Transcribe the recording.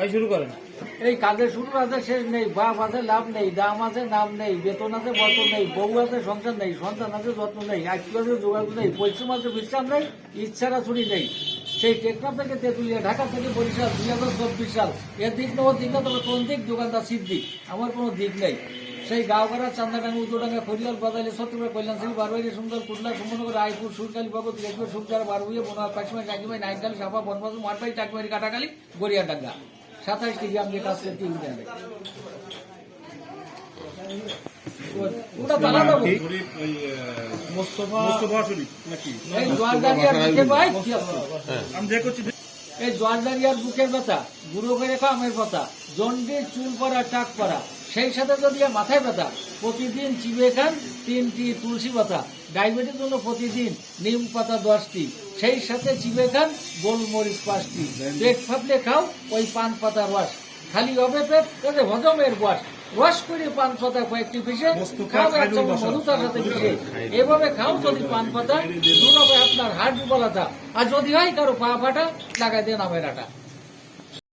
ভাই, শুরু করেন। এই কাজের শুরু আছে, শেষ নেই। বাপ আছে, লাভ নেই। দাম আছে, নাম নেই। বেতন আছে, বতন নেই। বউ আছে, সংসার নেই। সন্তান আছে, যত্ন নেই। আত্মীয় আছে, যোগাযোগ নেই। পরিশ্রম আছে, বিশ্রাম নেই। ইচ্ছারা ছুটি নেই। সেই টেকনাফ থেকে তেঁতুলিয়া, ঢাকা থেকে বরিশাল, দুই হাজার চব্বিশ সাল। এর দিক নেওয়ার দিক না, তবে কোন দিক? দোকানদার সিদ্ধি আমার কোনো দিক নেই। সেই গাঁওগাড়া চান্দাডাঙ্গা, উদোডাঙ্গা খরিয়াল বাদালি সত্যপুরা কল্যাণশ্রী বারবাড়ি সুন্দর, কুটলা, সুমনগর, রায়পুর, সুরকালী, ভগত রেখবে সুখদার বারবুয়ে বোনা পাঁচমাই টাকিমাই নাইকালি সাপা, বনবাসু মাঠবাই টাকিমারি কাটাকালি গড়িয়াডাঙ্গা সাতাইশ কেজি এই জোয়ারদারিয়ার এই জোয়ারদারিয়ার বুকের ব্যথা বুড়ো করে জন্ডি চুল পড়া টাক সেই সাথে যদি মাথায় ব্যথা প্রতিদিন চিবে খান তিনটি তুলসী পাতা ডায়াবেটিস জন্য প্রতিদিন নিম পাতা দশটি সেই সাথে চিবে খান গোলমরিচ পাঁচটি। পেট ফাপলে খাও ওই পান পাতা রস। খালি হবে পেট তাতে হজমের বস রস করে পান পাতা কয়েকটি পিসে খাও এক চামচ। সাথে মিশে এভাবে খাও যদি পান পাতা দুলাবে আপনার হাড় দুর্বলতা আর যদি হয় কারও পা ফাটা লাগাই দেন আমের আটা।